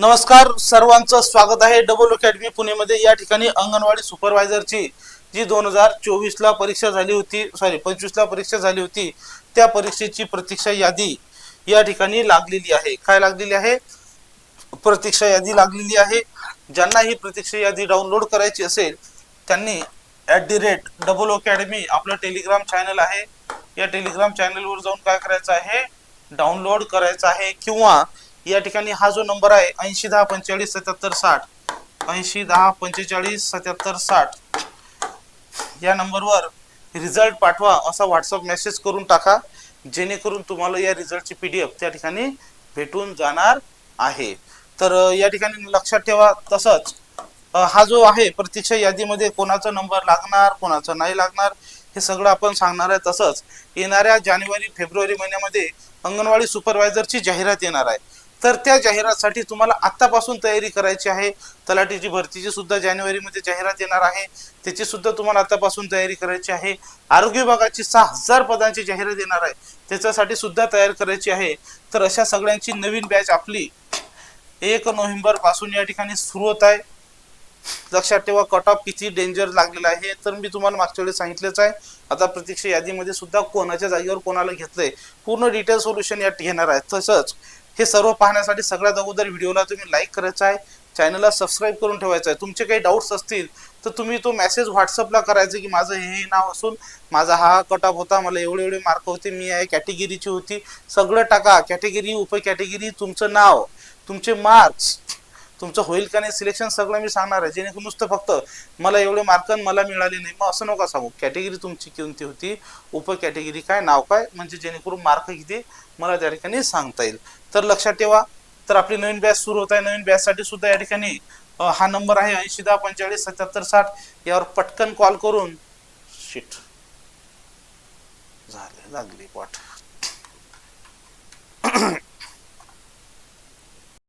नमस्कार सर्वांचं स्वागत आहे डबल अकॅडमी पुणेमध्ये. या ठिकाणी अंगणवाडी सुपरवायझरची जी दोन हजार चोवीसला परीक्षा झाली होती सॉरी पंचवीसला परीक्षा झाली होती त्या परीक्षेची प्रतीक्षा यादी या ठिकाणी लागलेली आहे. काय लागलेली आहे? प्रतीक्षा यादी लागलेली आहे. ज्यांना ही प्रतीक्षा यादी डाउनलोड करायची असेल त्यांनी at the rate double academy आपलं टेलिग्राम चॅनल आहे. या टेलिग्राम चॅनलवर जाऊन काय करायचं आहे? डाउनलोड करायचं आहे किंवा या ठिकाणी हा जो नंबर आहे ऐंशी दहा पंचेचाळीस सत्याहत्तर साठ. ऐंशी दहा पंचेचाळीस सत्याहत्तर साठ. या नंबरवर रिझल्ट पाठवा असा व्हॉट्सअप मेसेज करून टाका जेणेकरून तुम्हाला या रिझल्टची पी डी एफ त्या ठिकाणी भेटून जाणार आहे. तर या ठिकाणी लक्षात ठेवा तसंच हा जो आहे प्रतीक्षा यादीमध्ये कोणाचा नंबर लागणार कोणाचा नाही लागणार हे सगळं आपण सांगणार आहे. तसंच येणाऱ्या जानेवारी फेब्रुवारी महिन्यामध्ये अंगणवाडी सुपरवायझरची जाहिरात येणार आहे. तर त्या जाहिरातसाठी तुम्हाला आत्तापासून तयारी करायची आहे. तलाठीची भरतीची सुद्धा जानेवारीमध्ये जाहिरात येणार आहे. त्याची सुद्धा तुम्हाला आतापासून तयारी करायची आहे. आरोग्य विभागाची सहा हजार पदांची जाहिरात येणार आहे. त्याच्यासाठी सुद्धा तयार करायची आहे. तर अशा सगळ्यांची नवीन बॅच आपली एक नोव्हेंबरपासून या ठिकाणी सुरू होत आहे. लक्षात ठेवा कट ऑफ किती डेंजर लागलेला आहे तर मी तुम्हाला मागच्या वेळेस सांगितलंच आहे. आता प्रतीक्षा यादीमध्ये सुद्धा कोणाच्या जागेवर कोणाला घेतलंय? पूर्ण डिटेल सोल्युशन यात घेणार आहे. तसंच हे सर्व पाहण्यासाठी सगळ्यात अगोदर व्हिडिओला तुम्ही लाईक करायचं आहे. चॅनलला सबस्क्राईब करून ठेवायचं आहे. तुमचे काही डाऊट्स असतील तर तुम्ही तो मेसेज व्हॉट्सअपला करायचं की माझं हे नाव असून माझा हा कट ऑफ होता मला एवढे एवढे मार्क होते मी आहे कॅटेगरीची होती. सगळं टाका. कॅटेगरी उप कॅटेगरी तुमचं नाव तुमचे मार्क्स तुमचं होईल का नाही सिलेक्शन सगळं मी सांगणार आहे. जेणेकरून नुसतं फक्त मला एवढे मार्क मला मिळाले नाही. मग असं नका सांगू. कॅटेगरी तुमची कोणती होती? उप कॅटेगरी काय? नाव काय? म्हणजे जेणेकरून मार्क किती? मला त्या ठिकाणी सांगता येईल. तर लक्षात ठेवा. तर आपली नवीन बॅच सुरू होत आहे. नवीन बॅचसाठी सुद्धा या ठिकाणी हा नंबर आहे. ऐंशी दहा पंचेचाळीस सत्याहत्तर साठ. यावर पटकन कॉल करून शिट झाले लागली वाट.